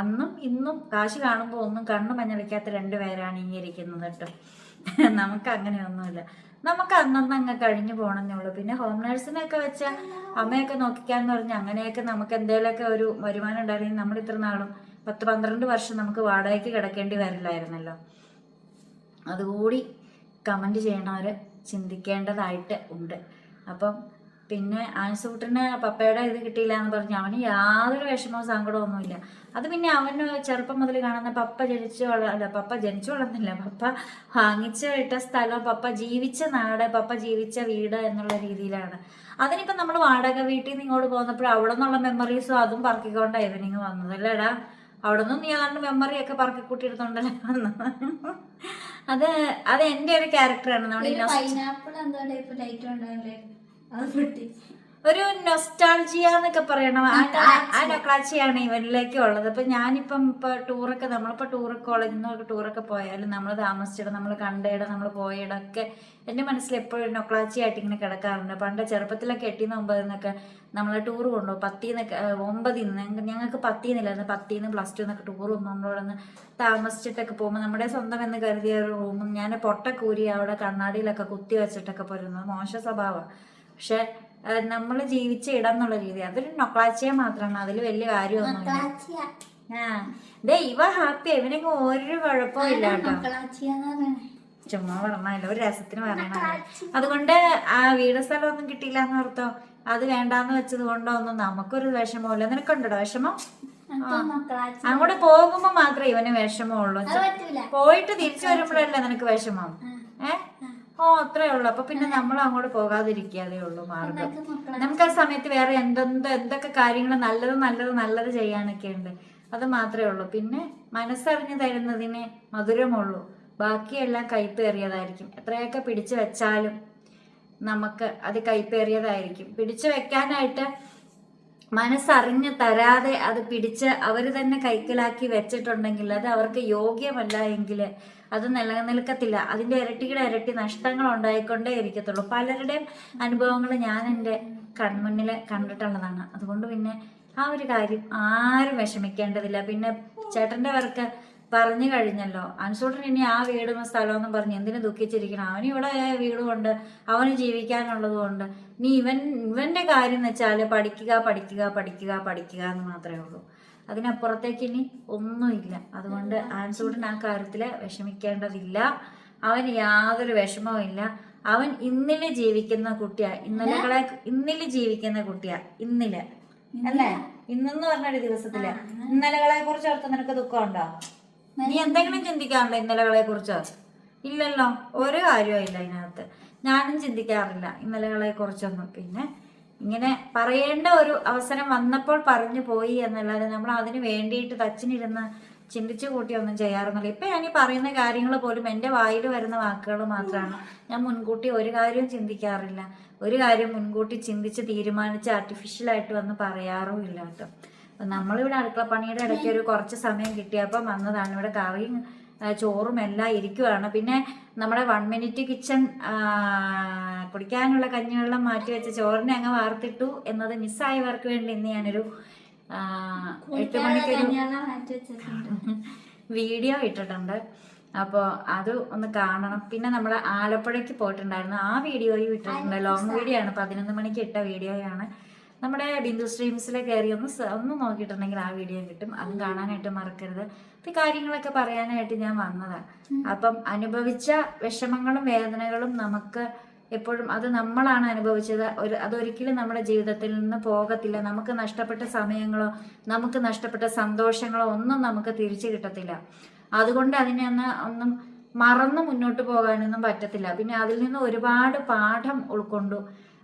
അന്നും ഇന്നും കാശ് കാണുമ്പോൾ ഒന്നും കണ്ണ് മഞ്ഞളിക്കാത്ത രണ്ടുപേരാണ് ഇങ്ങനെ ഇരിക്കുന്നത് കേട്ടോ. <laughs> നമുക്ക് അങ്ങനെയൊന്നുമില്ല നമുക്ക് അന്നന്ന് അങ്ങ് കഴിഞ്ഞു പോകണമെന്നേ ഉള്ളൂ. പിന്നെ ഹോം നേഴ്സിനെയൊക്കെ വെച്ച അമ്മയൊക്കെ നോക്കിക്കാന്ന് പറഞ്ഞ് അങ്ങനെയൊക്കെ നമുക്ക് എന്തേലൊക്കെ ഒരു വരുമാനം ഉണ്ടായിരുന്നെങ്കിൽ നമ്മൾ ഇത്ര നാളും പത്ത് പന്ത്രണ്ട് വർഷം നമുക്ക് വാടകയ്ക്ക് കിടക്കേണ്ടി വരില്ലായിരുന്നല്ലോ. അതുകൂടി കമന്റ് ചെയ്യണവർ ചിന്തിക്കേണ്ടതായിട്ട് ഉണ്ട്. അപ്പം പിന്നെ ആൻസൂട്ടിന് പപ്പയുടെ ഇത് കിട്ടിയില്ല എന്ന് പറഞ്ഞു അവന് യാതൊരു വിഷമവും സങ്കടവും ഒന്നുമില്ല അത് പിന്നെ അവന് ചെറുപ്പം മുതൽ കാണുന്ന പപ്പ ജനിച്ചു വള അല്ല പപ്പ ജനിച്ചു വളർന്നില്ല. പപ്പ വാങ്ങിച്ച് ഇട്ട സ്ഥലം പപ്പ ജീവിച്ച നാട് പപ്പ ജീവിച്ച വീട് എന്നുള്ള രീതിയിലാണ്. അതിനിപ്പം നമ്മൾ വാടക വീട്ടിൽ നിന്ന് ഇങ്ങോട്ട് പോന്നപ്പോൾ അവിടെ നിന്നുള്ള മെമ്മറീസും അതും പറക്കിക്കൊണ്ടാണ് ഇവനിങ് വന്നത്. അല്ലേടാ? അവിടെ നിന്നും നീ അതാണ്ട് മെമ്മറി ഒക്കെ പറക്കി കൂട്ടിയെടുത്തോണ്ടല്ലേ വന്നത് അത് അത് എന്റെ ഒരു ക്യാരക്ടറാണ് നമ്മുടെ
പൈനാപ്പിൾ എന്തോ ലൈറ്റ് ഉണ്ടാവില്ലേ അത് പൊട്ടി.
ഒരു നൊസ്റ്റാൾജിയ എന്നൊക്കെ പറയണം. ആ- നൊക്ലാച്ചിയാണ് ഇവരിലേക്ക് ഉള്ളത് ഇപ്പൊ ഞാനിപ്പം ഇപ്പൊ ടൂറൊക്കെ നമ്മളിപ്പോ ടൂർ കോളേജിൽ നിന്നൊക്കെ ടൂറൊക്കെ പോയാലും നമ്മൾ താമസിച്ചിടം നമ്മൾ കണ്ടയിടം നമ്മൾ പോയിടൊക്കെ എന്റെ മനസ്സിൽ എപ്പോഴും നൊക്ലാച്ചി ആയിട്ട് ഇങ്ങനെ കിടക്കാറുണ്ട്. പണ്ട് ചെറുപ്പത്തിലൊക്കെ എട്ടിന്ന് ഒമ്പതിന്നൊക്കെ നമ്മളെ ടൂർ കൊണ്ടുപോകും. പത്തിന്നൊക്കെ ഒമ്പതിൽ നിന്ന് ഞങ്ങൾക്ക് പത്തിന്നില്ലായിരുന്നു. പത്തിന്ന് പ്ലസ് ടു എന്നൊക്കെ ടൂർ നമ്മളവിടെ നിന്ന് താമസിച്ചിട്ടൊക്കെ പോകുമ്പോൾ നമ്മുടെ സ്വന്തം എന്ന് കരുതിയ ഒരു റൂമും ഞാൻ പൊട്ടക്കൂരി അവിടെ കണ്ണാടിയിലൊക്കെ കുത്തി വെച്ചിട്ടൊക്കെ പോരുന്നത്. മോശ സ്വഭാവമാണ് പക്ഷെ നമ്മൾ ജീവിച്ച ഇടം എന്നുള്ള രീതി. അതൊരു നൊക്ലാച്ചിയ മാത്രമാണ്. അതിൽ വലിയ കാര്യമൊന്നുമില്ല.
മക്കളാച്ചിയ
ആ. ദേ ഇവ ഹാപ്പി. ഇവനൊക്കെ ഒരു കുഴപ്പവും ഇല്ല കേട്ടോ ചുമ്മാ പറഞ്ഞല്ലോ ഒരു രസത്തിന് പറയണ അതുകൊണ്ട് ആ വീട് സ്ഥലം ഒന്നും കിട്ടിയില്ല എന്ന് ഓർത്തോ? അത് വേണ്ടാന്ന് വെച്ചത് കൊണ്ടോ ഒന്നും നമുക്കൊരു വിഷമമില്ല നിനക്കുണ്ടോ വിഷമം? അങ്ങോട്ട് പോകുമ്പോ മാത്രമേ ഇവന് വിഷമമുള്ളൂ. പോയിട്ട് തിരിച്ചു വരുമ്പോഴല്ലേ നിനക്ക് വിഷമം? ഏ? ഓ അത്രേ ഉള്ളു. അപ്പൊ പിന്നെ നമ്മൾ അങ്ങോട്ട് പോകാതിരിക്കാതേ ഉള്ളൂ മാർഗം. നമുക്ക് ആ സമയത്ത് വേറെ എന്തെന്തോ എന്തൊക്കെ കാര്യങ്ങൾ നല്ലത് നല്ലത് നല്ലത് ചെയ്യാനൊക്കെ ഉണ്ട്. അത് മാത്രമേ ഉള്ളൂ. പിന്നെ മനസ്സറിഞ്ഞ് തരുന്നതിന് മധുരമുള്ളൂ. ബാക്കിയെല്ലാം കൈപ്പേറിയതായിരിക്കും എത്രയൊക്കെ പിടിച്ചു വെച്ചാലും നമുക്ക് അത് കൈപ്പേറിയതായിരിക്കും പിടിച്ചു വെക്കാനായിട്ട് മനസ്സറിഞ്ഞ് തരാതെ അത് പിടിച്ച് അവർ തന്നെ കൈക്കലാക്കി വെച്ചിട്ടുണ്ടെങ്കിൽ അത് അവർക്ക് യോഗ്യമല്ല എങ്കിൽ അത് നിലനിൽക്കത്തില്ല. അതിന്റെ ഇരട്ടിയുടെ ഇരട്ടി നഷ്ടങ്ങൾ ഉണ്ടായിക്കൊണ്ടേ ഇരിക്കത്തുള്ളൂ. പലരുടെയും അനുഭവങ്ങൾ ഞാൻ എന്റെ കൺമുന്നിൽ കണ്ടിട്ടുള്ളതാണ്. അതുകൊണ്ട് പിന്നെ ആ ഒരു കാര്യം ആരും വിഷമിക്കേണ്ടതില്ല. പിന്നെ ചേട്ടന്റെ വർക്ക് പറഞ്ഞു കഴിഞ്ഞല്ലോ. അനുസൂട്ടൻ ഇനി ആ വീടും സ്ഥലമൊന്നും പറഞ്ഞ് എന്തിനു ദുഃഖിച്ചിരിക്കണം? അവന് ഇവിടെ വീടുമുണ്ട് അവന് ജീവിക്കാനുള്ളതുകൊണ്ട് നീ ഇവൻ ഇവന്റെ കാര്യം എന്ന് വെച്ചാൽ പഠിക്കുക പഠിക്കുക പഠിക്കുക പഠിക്കുക എന്ന് മാത്രമേ ഉള്ളൂ. അതിനപ്പുറത്തേക്ക് ഇനി ഒന്നുമില്ല. അതുകൊണ്ട് ആൻസൂടൻ ആ കാര്യത്തിൽ വിഷമിക്കേണ്ടതില്ല. അവന് യാതൊരു വിഷമവും ഇല്ല. അവൻ ഇന്നിൽ ജീവിക്കുന്ന കുട്ടിയാ. ഇന്നലകളെ ഇന്നിൽ ജീവിക്കുന്ന കുട്ടിയാ. ഇന്നിൽ. അല്ലേ? ഇന്നെന്ന് പറഞ്ഞൊരു ദിവസത്തിൽ. ഇന്നലകളെ കുറിച്ച് ഓർത്ത് നിനക്ക് ദുഃഖമുണ്ടോ? നീ എന്തെങ്കിലും ചിന്തിക്കാറുണ്ടോ ഇന്നലകളെ കുറിച്ച് ഇല്ലല്ലോ. ഒരു കാര്യവും ഇല്ല അതിനകത്ത്. ഞാനും ചിന്തിക്കാറില്ല ഇന്നലകളെ കുറിച്ചൊന്നും പിന്നെ ഇങ്ങനെ പറയേണ്ട ഒരു അവസരം വന്നപ്പോൾ പറഞ്ഞു പോയി എന്നല്ലാതെ നമ്മൾ അതിന് വേണ്ടിയിട്ട് തച്ചിനിരുന്ന് ചിന്തിച്ചു കൂട്ടിയൊന്നും ചെയ്യാറൊന്നുമില്ല. ഇപ്പൊ ഞാൻ ഈ പറയുന്ന കാര്യങ്ങൾ പോലും എന്റെ വായിൽ വരുന്ന വാക്കുകൾ മാത്രമാണ്. ഞാൻ മുൻകൂട്ടി ഒരു കാര്യവും ചിന്തിക്കാറില്ല. ഒരു കാര്യം മുൻകൂട്ടി ചിന്തിച്ച് തീരുമാനിച്ച് ആർട്ടിഫിഷ്യലായിട്ട് വന്ന് പറയാറും ഇല്ല കേട്ടോ. അപ്പൊ നമ്മളിവിടെ അടുക്കള പണിയുടെ ഇടയ്ക്ക് ഒരു കുറച്ച് സമയം കിട്ടിയപ്പോൾ വന്നതാണ്. ഇവിടെ കറിയും ചോറും എല്ലാം ഇരിക്കുവാണ്. പിന്നെ നമ്മുടെ വൺ മിനിറ്റ് കിച്ചൺ കുടിക്കാനുള്ള കഞ്ഞിവെള്ളം മാറ്റി വെച്ച ചോറിനെ അങ്ങ് വാർത്തിട്ടു എന്നത് മിസ്സായവർക്ക് വേണ്ടി ഇന്ന് ഞാനൊരു എട്ട്
മണിക്ക്
വീഡിയോ ഇട്ടിട്ടുണ്ട്. അപ്പോൾ അത് ഒന്ന് കാണണം. പിന്നെ നമ്മൾ ആലപ്പുഴയ്ക്ക് പോയിട്ടുണ്ടായിരുന്നു. ആ വീഡിയോയും ഇട്ടിട്ടുണ്ട്. ലോങ് വീഡിയോ ആണ്. പതിനൊന്ന് മണിക്ക് ഇട്ട വീഡിയോയാണ് നമ്മുടെ ബിന്ദു സ്ട്രീംസിൽ കയറി ഒന്ന് ഒന്ന് നോക്കിയിട്ടുണ്ടെങ്കിൽ ആ വീഡിയോ കിട്ടും. അതും കാണാനായിട്ട് മറക്കരുത്. ഈ കാര്യങ്ങളൊക്കെ പറയാനായിട്ട് ഞാൻ വന്നതാണ് അപ്പം അനുഭവിച്ച വിഷമങ്ങളും വേദനകളും നമുക്ക് എപ്പോഴും അത് നമ്മളാണ് അനുഭവിച്ചത്. ഒരു അതൊരിക്കലും നമ്മുടെ ജീവിതത്തിൽ നിന്ന് പോകത്തില്ല. നമുക്ക് നഷ്ടപ്പെട്ട സമയങ്ങളോ നമുക്ക് നഷ്ടപ്പെട്ട സന്തോഷങ്ങളോ ഒന്നും നമുക്ക് തിരിച്ചു കിട്ടത്തില്ല. അതുകൊണ്ട് അതിനെ ഒന്ന് ഒന്നും മറന്ന് മുന്നോട്ട് പോകാനൊന്നും പറ്റത്തില്ല. പിന്നെ അതിൽ നിന്ന് ഒരുപാട് പാഠം ഉൾക്കൊണ്ടു.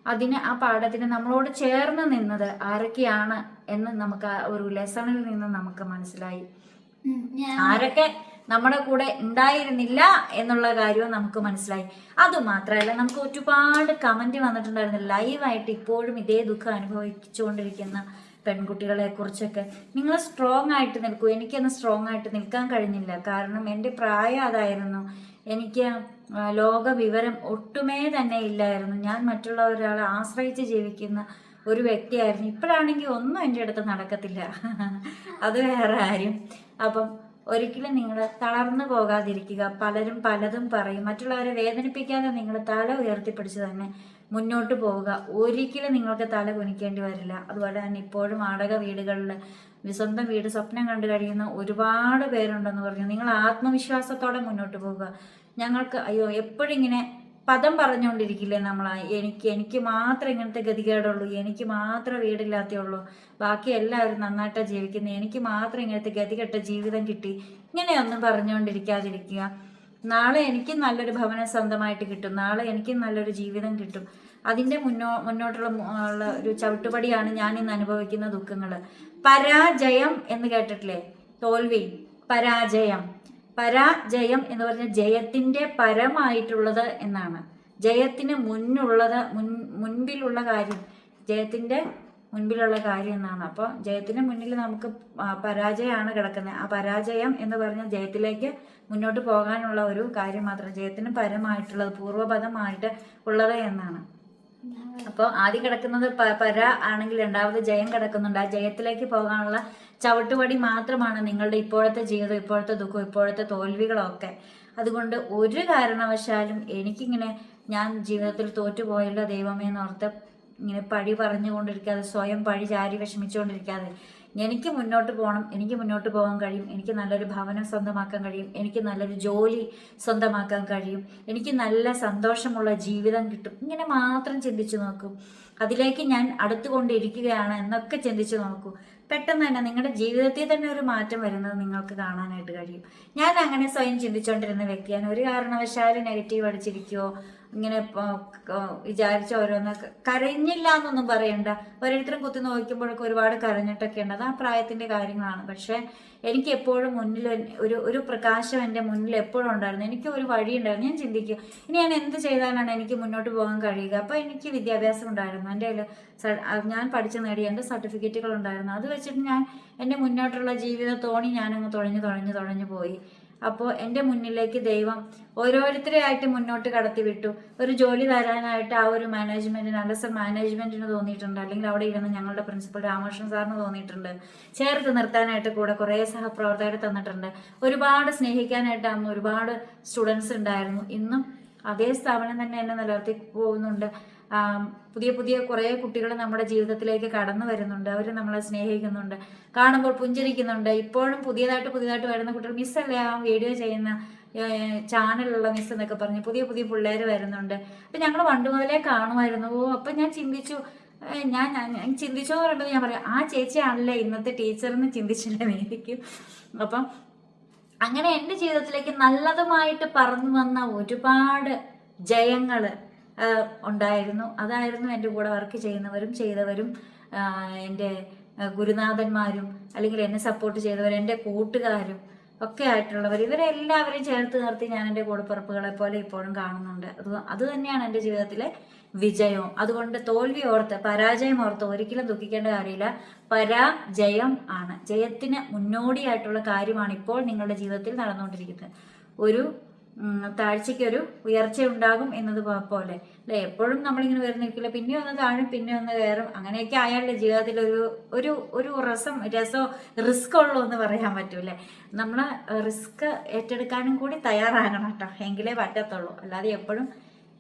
അതിന് ആ പാഠത്തിന് നമ്മളോട് ചേർന്ന് നിന്നത് ആരൊക്കെയാണ് എന്ന് നമുക്ക് ആ ഒരു ലെസണിൽ നിന്ന് നമുക്ക് മനസ്സിലായി. ആരൊക്കെ നമ്മുടെ കൂടെ ഉണ്ടായിരുന്നില്ല എന്നുള്ള കാര്യവും നമുക്ക് മനസ്സിലായി. അതുമാത്രമല്ല നമുക്ക് ഒരുപാട് കമന്റ് വന്നിട്ടുണ്ടായിരുന്നു. ലൈവായിട്ട് ഇപ്പോഴും ഇതേ ദുഃഖം അനുഭവിച്ചുകൊണ്ടിരിക്കുന്ന പെൺകുട്ടികളെ കുറിച്ചൊക്കെ. നിങ്ങൾ സ്ട്രോങ് ആയിട്ട് നിൽക്കൂ. എനിക്കൊന്ന് സ്ട്രോങ് ആയിട്ട് നിൽക്കാൻ കഴിഞ്ഞില്ല. കാരണം എന്റെ പ്രായം അതായിരുന്നു. എനിക്ക് ലോക വിവരം ഒട്ടുമേ തന്നെ ഇല്ലായിരുന്നു. ഞാൻ മറ്റുള്ള ഒരാളെ ആശ്രയിച്ച് ജീവിക്കുന്ന ഒരു വ്യക്തിയായിരുന്നു. ഇപ്പോഴാണെങ്കിൽ ഒന്നും എന്റെ അടുത്ത് നടക്കത്തില്ല. <laughs> അത് വേറെ ആരും അപ്പം ഒരിക്കലും നിങ്ങൾ തളർന്നു പോകാതിരിക്കുക. പലരും പലതും പറയും. മറ്റുള്ളവരെ വേദനിപ്പിക്കാതെ നിങ്ങൾ തല ഉയർത്തിപ്പിടിച്ച് തന്നെ മുന്നോട്ട് പോവുക. ഒരിക്കലും നിങ്ങൾക്ക് തല കുനിക്കേണ്ടി വരില്ല. അതുപോലെ തന്നെ ഇപ്പോഴും വാടക വീടുകളിൽ സ്വന്തം വീട് സ്വപ്നം കണ്ടു കഴിയുന്ന ഒരുപാട് പേരുണ്ടെന്ന് പറഞ്ഞു. നിങ്ങൾ ആത്മവിശ്വാസത്തോടെ മുന്നോട്ട് പോവുക. ഞങ്ങൾക്ക് അയ്യോ എപ്പോഴും ഇങ്ങനെ പദം പറഞ്ഞുകൊണ്ടിരിക്കില്ലേ നമ്മൾ എനിക്ക് എനിക്ക് മാത്രം ഇങ്ങനത്തെ ഗതികേടുള്ളൂ. എനിക്ക് മാത്രം വീടില്ലാത്തേ ബാക്കി എല്ലാവരും നന്നായിട്ടാണ് ജീവിക്കുന്നത് എനിക്ക് മാത്രം ഇങ്ങനത്തെ ഗതികെട്ട ജീവിതം കിട്ടി. ഇങ്ങനെയൊന്നും പറഞ്ഞുകൊണ്ടിരിക്കാതിരിക്കുക നാളെ എനിക്ക് നല്ലൊരു ഭവനം സ്വന്തമായിട്ട് കിട്ടും. നാളെ എനിക്ക് നല്ലൊരു ജീവിതം കിട്ടും. അതിന്റെ മുന്നോ മുന്നോട്ടുള്ള ഒരു ചവിട്ടുപടിയാണ് ഞാൻ ഇന്ന് അനുഭവിക്കുന്ന ദുഃഖങ്ങൾ പരാജയം എന്ന് കേട്ടിട്ടില്ലേ? തോൽവി. പരാജയം. പരാജയം എന്ന് പറഞ്ഞ ജയത്തിന്റെ പരമായിട്ടുള്ളത് എന്നാണ്. ജയത്തിന് മുന്നുള്ളത് മുൻ മുൻപിലുള്ള കാര്യം ജയത്തിന്റെ മുൻപിലുള്ള കാര്യം എന്നാണ്. അപ്പോൾ ജയത്തിന് മുന്നിൽ നമുക്ക് പരാജയമാണ് കിടക്കുന്നത്. ആ പരാജയം എന്ന് പറഞ്ഞ ജയത്തിലേക്ക് മുന്നോട്ട് പോകാനുള്ള ഒരു കാര്യം മാത്രം ജയത്തിന് പരമായിട്ടുള്ളത് പൂർവപദമായിട്ട് ഉള്ളത് എന്നാണ്. അപ്പോൾ ആദ്യം കിടക്കുന്നത് പര ആണെങ്കിൽ രണ്ടാമത് ജയം കിടക്കുന്നുണ്ട്. ആ ജയത്തിലേക്ക് പോകാനുള്ള ചവിട്ടുപടി മാത്രമാണ് നിങ്ങളുടെ ഇപ്പോഴത്തെ ജീവിതം ഇപ്പോഴത്തെ ദുഃഖം ഇപ്പോഴത്തെ തോൽവികളൊക്കെ. അതുകൊണ്ട് ഒരു കാരണവശാലും എനിക്കിങ്ങനെ ഞാൻ ജീവിതത്തിൽ തോറ്റുപോയല്ലോ ദൈവമേ എന്നോർത്ത് ഇങ്ങനെ പഴി പറഞ്ഞുകൊണ്ടിരിക്കാതെ സ്വയം പഴി ചാരി വിഷമിച്ചുകൊണ്ടിരിക്കാതെ എനിക്ക് മുന്നോട്ട് പോകണം എനിക്ക് മുന്നോട്ട് പോകാൻ കഴിയും എനിക്ക് നല്ലൊരു ഭവനം സ്വന്തമാക്കാൻ കഴിയും എനിക്ക് നല്ലൊരു ജോലി സ്വന്തമാക്കാൻ കഴിയും എനിക്ക് നല്ല സന്തോഷമുള്ള ജീവിതം കിട്ടും. ഇങ്ങനെ മാത്രം ചിന്തിച്ചു നോക്കും. അതിലേക്ക് ഞാൻ അടുത്തുകൊണ്ടിരിക്കുകയാണ് എന്നൊക്കെ ചിന്തിച്ചു നോക്കൂ. പെട്ടെന്ന് തന്നെ നിങ്ങളുടെ ജീവിതത്തിൽ തന്നെ ഒരു മാറ്റം വരുന്നത് നിങ്ങൾക്ക് കാണാനായിട്ട് കഴിയും. ഞാൻ അങ്ങനെ സ്വയം ചിന്തിച്ചുകൊണ്ടിരുന്ന വ്യക്തിയാണ്. ഒരു കാരണവശാലും നെഗറ്റീവ് അടിച്ചിരിക്കുകയോ ഇങ്ങനെ വിചാരിച്ച ഓരോന്ന് കരഞ്ഞില്ല എന്നൊന്നും പറയണ്ട. ഓരോരുത്തരും കുത്തി നോക്കുമ്പോഴൊക്കെ ഒരുപാട് കരഞ്ഞിട്ടൊക്കെ ഉണ്ട്. അത് ആ പ്രായത്തിന്റെ കാര്യങ്ങളാണ്. പക്ഷെ എനിക്ക് എപ്പോഴും മുന്നിൽ ഒരു ഒരു പ്രകാശം എന്റെ മുന്നിൽ എപ്പോഴും ഉണ്ടായിരുന്നു. എനിക്ക് ഒരു വഴി ഉണ്ടായിരുന്നു. ഞാൻ ചിന്തിക്കും ഇനി ഞാൻ എന്ത് ചെയ്താലാണ് എനിക്ക് മുന്നോട്ട് പോകാൻ കഴിയുക? അപ്പോൾ എനിക്ക് വിദ്യാഭ്യാസം ഉണ്ടായിരുന്നു. എന്റെ ഞാൻ പഠിച്ചു നേടിയ എന്റെ സർട്ടിഫിക്കറ്റുകൾ ഉണ്ടായിരുന്നു. അത് വെച്ചിട്ട് ഞാൻ എന്റെ മുന്നോട്ടുള്ള ജീവിത തോണി ഞാനങ്ങ് തുഴഞ്ഞു തുഴഞ്ഞു തുഴഞ്ഞു പോയി. അപ്പോൾ എന്റെ മുന്നിലേക്ക് ദൈവം ഓരോരുത്തരെയായിട്ട് മുന്നോട്ട് കടത്തി വിട്ടു ഒരു ജോലി തരാനായിട്ട് ആ ഒരു മാനേജ്മെന്റിന് സാർ മാനേജ്മെന്റിന് തോന്നിയിട്ടുണ്ട്. അല്ലെങ്കിൽ അവിടെ ഇരുന്ന് ഞങ്ങളുടെ പ്രിൻസിപ്പൽ രാമകൃഷ്ണൻ സാറിന് തോന്നിയിട്ടുണ്ട്. ചേർത്ത് നിർത്താനായിട്ട് കൂടെ കുറേ സഹപ്രവർത്തകർ തന്നിട്ടുണ്ട്. ഒരുപാട് സ്നേഹിക്കാനായിട്ട് അന്ന് ഒരുപാട് സ്റ്റുഡൻസ് ഉണ്ടായിരുന്നു. ഇന്നും അതേ സ്ഥാപനം തന്നെ എന്നെ നിലനിർത്തി പോകുന്നുണ്ട്. പുതിയ പുതിയ കുറേ കുട്ടികൾ നമ്മുടെ ജീവിതത്തിലേക്ക് കടന്നു വരുന്നുണ്ട്. അവർ നമ്മളെ സ്നേഹിക്കുന്നുണ്ട്. കാണുമ്പോൾ പുഞ്ചിരിക്കുന്നുണ്ട്. ഇപ്പോഴും പുതിയതായിട്ട് പുതിയതായിട്ട് വരുന്ന കുട്ടികൾ മിസ്സല്ലേ? ആ വീഡിയോ ചെയ്യുന്ന ചാനലുള്ള മിസ് എന്നൊക്കെ പറഞ്ഞ് പുതിയ പുതിയ പിള്ളേർ വരുന്നുണ്ട്. അപ്പം ഞങ്ങൾ പണ്ട് മുതലേ കാണുമായിരുന്നു. ഓ അപ്പം ഞാൻ ചിന്തിച്ചു ഞാൻ ഞാൻ ചിന്തിച്ചോ എന്ന് പറയുമ്പോൾ ഞാൻ പറയാം ആ ചേച്ചിയാണല്ലേ ഇന്നത്തെ ടീച്ചറെന്ന് ചിന്തിച്ചില്ലേ മേടിക്കും അപ്പം അങ്ങനെ എന്റെ ജീവിതത്തിലേക്ക് നല്ലതുമായിട്ട് പറഞ്ഞു വന്ന ഒരുപാട് ജയങ്ങൾ ഉണ്ടായിരുന്നു. അതായിരുന്നു എന്റെ കൂടെ വർക്ക് ചെയ്യുന്നവരും ചെയ്തവരും എന്റെ ഗുരുനാഥന്മാരും അല്ലെങ്കിൽ എന്നെ സപ്പോർട്ട് ചെയ്തവർ എന്റെ കൂട്ടുകാരും ഒക്കെ ആയിട്ടുള്ളവർ. ഇവരെല്ലാവരും ചേർത്ത് നിർത്തി ഞാൻ എന്റെ കൂടപ്പിറപ്പുകളെ പോലെ ഇപ്പോഴും കാണുന്നുണ്ട്. അത് അത് തന്നെയാണ് എന്റെ ജീവിതത്തിലെ വിജയവും. അതുകൊണ്ട് തോൽവി ഓർത്ത് പരാജയം ഓർത്ത് ഒരിക്കലും ദുഃഖിക്കേണ്ട കാര്യമില്ല. പരാജയം ആണ്. ജയത്തിന് മുന്നോടിയായിട്ടുള്ള കാര്യമാണ് ഇപ്പോൾ നിങ്ങളുടെ ജീവിതത്തിൽ നടന്നുകൊണ്ടിരിക്കുന്നത്. ഒരു ഉം, താഴ്ചയ്ക്ക് ഒരു ഉയർച്ച ഉണ്ടാകും എന്നത് പോലെ. അല്ലെ? എപ്പോഴും നമ്മളിങ്ങനെ വരുന്നിരിക്കില്ല. പിന്നെ ഒന്ന് താഴും പിന്നെ ഒന്ന് കയറും. അങ്ങനെയൊക്കെ അയാളുടെ ജീവിതത്തിൽ ഒരു ഒരു ഒരു രസം രസോ റിസ്ക് ഉള്ളൂ എന്ന് പറയാൻ പറ്റൂലേ നമ്മൾ റിസ്ക് ഏറ്റെടുക്കാനും കൂടി തയ്യാറാകണം കേട്ടോ. എങ്കിലേ പറ്റത്തുള്ളൂ. അല്ലാതെ എപ്പോഴും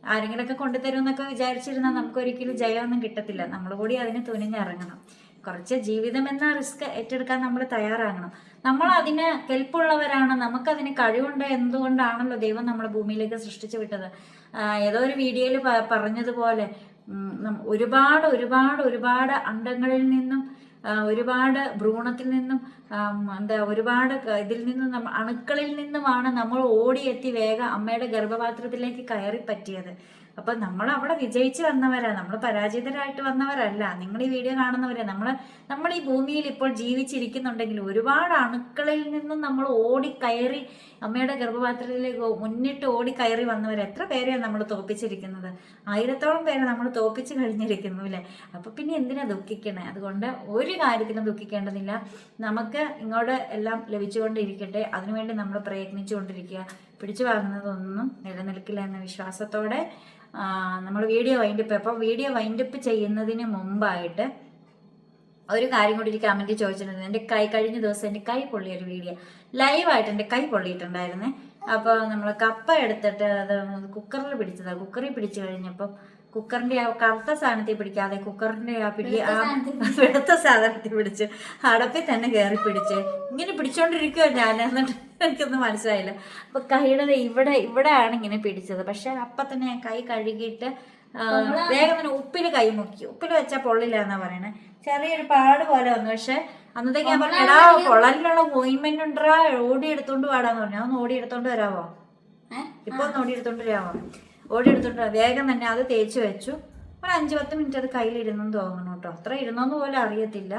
ആരെങ്കിലുമൊക്കെ കൊണ്ടുതരും എന്നൊക്കെ വിചാരിച്ചിരുന്നാൽ നമുക്ക് ഒരിക്കലും ജയമൊന്നും കിട്ടത്തില്ല. നമ്മൾ കൂടി അതിന് തുനിഞ്ഞിറങ്ങണം. കുറച്ച് ജീവിതം എന്ന റിസ്ക് ഏറ്റെടുക്കാൻ നമ്മൾ തയ്യാറാകണം. നമ്മൾ അതിന് കെൽപ്പുള്ളവരാണ്. നമുക്കതിന് കഴിവുണ്ട് എന്തുകൊണ്ടാണല്ലോ ദൈവം നമ്മളെ ഭൂമിയിലേക്ക് സൃഷ്ടിച്ചു വിട്ടത്? ഏതോ ഒരു വീഡിയോയിൽ പറഞ്ഞതുപോലെ ഒരുപാട് ഒരുപാട് ഒരുപാട് അണ്ടങ്ങളിൽ നിന്നും ഒരുപാട് ഭ്രൂണത്തിൽ നിന്നും എന്താ ഒരുപാട് ഇതിൽ നിന്നും അണുക്കളിൽ നിന്നുമാണ് നമ്മൾ ഓടിയെത്തി വേഗം അമ്മയുടെ ഗർഭപാത്രത്തിലേക്ക് കയറി പറ്റിയത് അപ്പൊ നമ്മൾ അവിടെ വിജയിച്ച് വന്നവരാ. നമ്മൾ പരാജിതരായിട്ട് വന്നവരല്ല. നിങ്ങൾ ഈ വീഡിയോ കാണുന്നവരെ. നമ്മൾ നമ്മൾ ഈ ഭൂമിയിൽ ഇപ്പോൾ ജീവിച്ചിരിക്കുന്നുണ്ടെങ്കിൽ ഒരുപാട് അണുക്കളിൽ നിന്നും നമ്മൾ ഓടി കയറി അമ്മയുടെ ഗർഭപാത്രത്തിലേക്ക് മുന്നിട്ട് ഓടി കയറി വന്നവർ എത്ര പേരെയാണ് നമ്മൾ തോപ്പിച്ചിരിക്കുന്നത്? ആയിരത്തോളം പേരെ നമ്മൾ തോപ്പിച്ച് കഴിഞ്ഞിരിക്കുന്നു അല്ലേ? അപ്പൊ പിന്നെ എന്തിനാ ദുഃഖിക്കണേ? അതുകൊണ്ട് ഒരു കാര്യത്തിനും ദുഃഖിക്കേണ്ടതില്ല. നമുക്ക് ഇങ്ങോട്ട് എല്ലാം ലഭിച്ചുകൊണ്ടിരിക്കട്ടെ. അതിനുവേണ്ടി നമ്മൾ പ്രയത്നിച്ചുകൊണ്ടിരിക്കുക. പിടിച്ചു വാങ്ങുന്നതൊന്നും നിലനിൽക്കില്ല എന്ന വിശ്വാസത്തോടെ നമ്മൾ വീഡിയോ വൈൻഡപ്പ് അപ്പോൾ വീഡിയോ വൈൻഡപ്പ് ചെയ്യുന്നതിന് മുമ്പായിട്ട് ഒരു കാര്യം കൂടി എനിക്ക് കമന്റ് ചോദിച്ചിട്ടുണ്ട്. എന്റെ കൈ കഴിഞ്ഞ ദിവസം എന്റെ കൈ പൊള്ളിയ ഒരു വീഡിയോ ലൈവായിട്ട് എന്റെ കൈ പൊള്ളിയിട്ടുണ്ടായിരുന്നേ. അപ്പോൾ നമ്മൾ കപ്പ എടുത്തിട്ട് അത് കുക്കറിൽ പിടിച്ചതാണ് കുക്കറിൽ പിടിച്ചു കഴിഞ്ഞപ്പം കുക്കറിന്റെ ആ കറുത്ത സാധനത്തിൽ പിടിക്കാതെ കുക്കറിന്റെ ആ പിടി ആ വെളുത്ത സാധനത്തിൽ <laughs> പിടിച്ച്. അടപ്പിൽ തന്നെ കയറി പിടിച്ച്. ഇങ്ങനെ പിടിച്ചോണ്ടിരിക്കുവോ ഞാൻ എന്നിട്ട് എനിക്കൊന്നും മനസ്സിലായില്ല. അപ്പൊ കൈയുടെ ഇവിടെ ഇവിടെ ആണ് ഇങ്ങനെ പിടിച്ചത്. പക്ഷെ അപ്പൊ തന്നെ ഞാൻ കൈ കഴുകിയിട്ട് വേഗം തന്നെ ഉപ്പിൽ കൈ മുക്കി. ഉപ്പിൽ വെച്ചാൽ പൊള്ളില്ല എന്നാ പറയണേ. ചെറിയൊരു പാട് പോലെ വന്നു. പക്ഷെ അന്നത്തേക്ക് ഞാൻ പറഞ്ഞു എടാ പൊള്ളലിനുള്ള ഓയിൻമെന്റ് ഉണ്ടാ ഓടി എടുത്തോണ്ട് പാടാന്ന് പറഞ്ഞു. അതൊന്ന് ഓടി എടുത്തോണ്ട് വരാവോ?
ഏ?
ഇപ്പൊ ഒന്ന് ഓടി എടുത്തോണ്ട് വരാമോ ഓടി എടുത്തോണ്ട് വേഗം തന്നെ അത് തേച്ച് വെച്ചു. ഒരു അഞ്ചു പത്ത് മിനിറ്റ് അത് കയ്യിലിരുന്നെന്ന് തോന്നുന്നു കേട്ടോ. അത്ര ഇരുന്നോന്ന് പോലും അറിയത്തില്ല.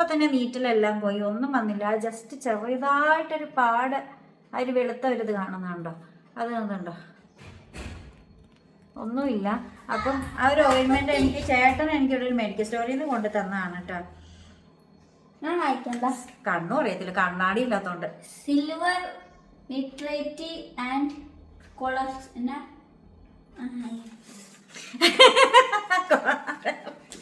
ഇപ്പൊ തന്നെ നീറ്റിലെല്ലാം പോയി. ഒന്നും വന്നില്ല. ജസ്റ്റ് ചെറുതായിട്ടൊരു പാട് അതിൽ വെളുത്ത ഒരു ഇത് കാണുന്നുണ്ടോ? അത് കണ്ടുണ്ടോ ഒന്നുമില്ല. അപ്പം ആ ഒരു ഓയിൻമെന്റ് എനിക്ക് ചേട്ടൻ എനിക്കൊരു മെഡിക്കൽ സ്റ്റോറിൽ നിന്ന് കൊണ്ട് തന്നതാണ് കേട്ടോ
ഞാൻ വായിക്കണ്ട.
കണ്ണും അറിയത്തില്ല. കണ്ണാടി ഇല്ലാത്തോണ്ട്.
സിൽവർ നിട്രേറ്റ് ആൻഡ് കൊളസ് എന്നാ? <laughs>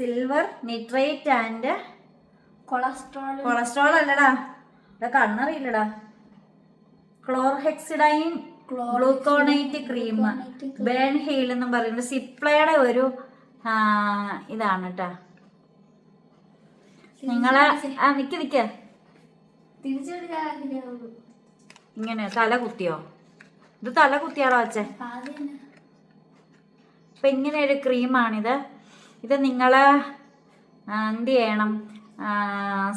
Silver nitrate and
cholesterol
cholesterol അല്ലടാ. ഇവിടെ കണ്ണറിയില്ലടാ. Chlorhexidine gluconate cream burn heal എന്നും പറയുന്നത് സിപ്ലയുടെ ഒരു ഇതാണ് കേട്ടാ നിങ്ങളെ ആ നിക്ക് നിക്ക. ഇങ്ങനെ തല കുത്തിയോ? ഇത് തല കുത്തിയാളോ വച്ചേ.
ഇപ്പൊ
അപ്പൊ ഇങ്ങനെ ഒരു ക്രീമാണിത് ഇത് നിങ്ങൾ എന്ത് ചെയ്യണം?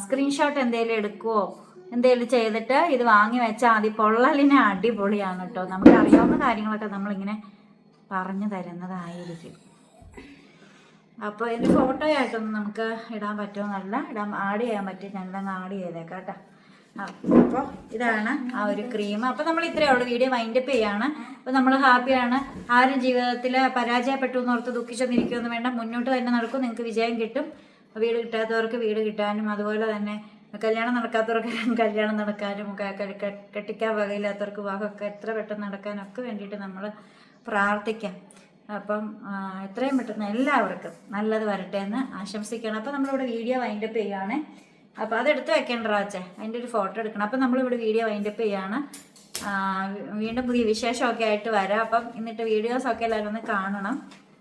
സ്ക്രീൻഷോട്ട് എന്തെങ്കിലും എടുക്കുവോ? എന്തെങ്കിലും ചെയ്തിട്ട് ഇത് വാങ്ങി വെച്ചാൽ മതി. പൊള്ളലിന് അടിപൊളിയാണ് കേട്ടോ നമുക്ക് അറിയാവുന്ന കാര്യങ്ങളൊക്കെ നമ്മളിങ്ങനെ പറഞ്ഞു തരുന്നതായിരിക്കും. അപ്പോൾ ഇതിന്റെ ഫോട്ടോ ആയിട്ടൊന്നും നമുക്ക് ഇടാൻ പറ്റുമെന്നല്ല ഇടാൻ ആഡ് ചെയ്യാൻ പറ്റും. ഞങ്ങളങ്ങ് ആഡ് ചെയ്തേക്കാം കേട്ടോ. അപ്പോൾ ഇതാണ് ആ ഒരു ക്രീം അപ്പോൾ നമ്മൾ ഇത്രയേ ഉള്ളൂ വീഡിയോ വൈൻഡപ്പ് ചെയ്യാണ്. അപ്പോൾ നമ്മൾ ഹാപ്പിയാണ് ആരും ജീവിതത്തിൽ പരാജയപ്പെട്ടു എന്ന് ഓർത്ത് ദുഃഖിച്ചൊന്നിരിക്കുമെന്ന് വേണ്ട. മുന്നോട്ട് തന്നെ നടക്കും. നിങ്ങൾക്ക് വിജയം കിട്ടും. വീട് കിട്ടാത്തവർക്ക് വീട് കിട്ടാനും അതുപോലെ തന്നെ കല്യാണം നടക്കാത്തവർക്ക് <laughs> കല്യാണം നടക്കാനും കെട്ടിക്കാൻ വകയില്ലാത്തവർക്ക് വിവാഹമൊക്കെ എത്ര പെട്ടെന്ന് നടക്കാനൊക്കെ വേണ്ടിയിട്ട് നമ്മൾ പ്രാർത്ഥിക്കാം. അപ്പം എത്രയും പെട്ടെന്ന് എല്ലാവർക്കും നല്ലത് വരട്ടെ എന്ന് ആശംസിക്കണം. അപ്പം നമ്മളിവിടെ വീഡിയോ വൈൻഡപ്പ് ചെയ്യുകയാണേ അപ്പോൾ അത് എടുത്ത് വെക്കേണ്ട റാച്ചേ അതിന്റെ ഒരു ഫോട്ടോ എടുക്കണം. അപ്പം നമ്മളിവിടെ വീഡിയോ വൈൻഡപ്പ് ചെയ്യാണ്. വീണ്ടും പുതിയ വിശേഷമൊക്കെ ആയിട്ട് വരാം. അപ്പം എന്നിട്ട് വീഡിയോസൊക്കെ എല്ലാവരും ഒന്ന് കാണണം.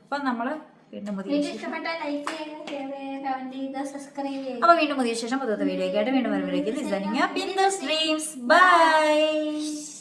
അപ്പം നമ്മൾ വീണ്ടും പുതിയ അപ്പോൾ വീണ്ടും പുതിയ ശേഷം പുതിയ വീഡിയോ ഒക്കെ ആയിട്ട് വീണ്ടും വരുമ്പോഴേക്കും ബൈ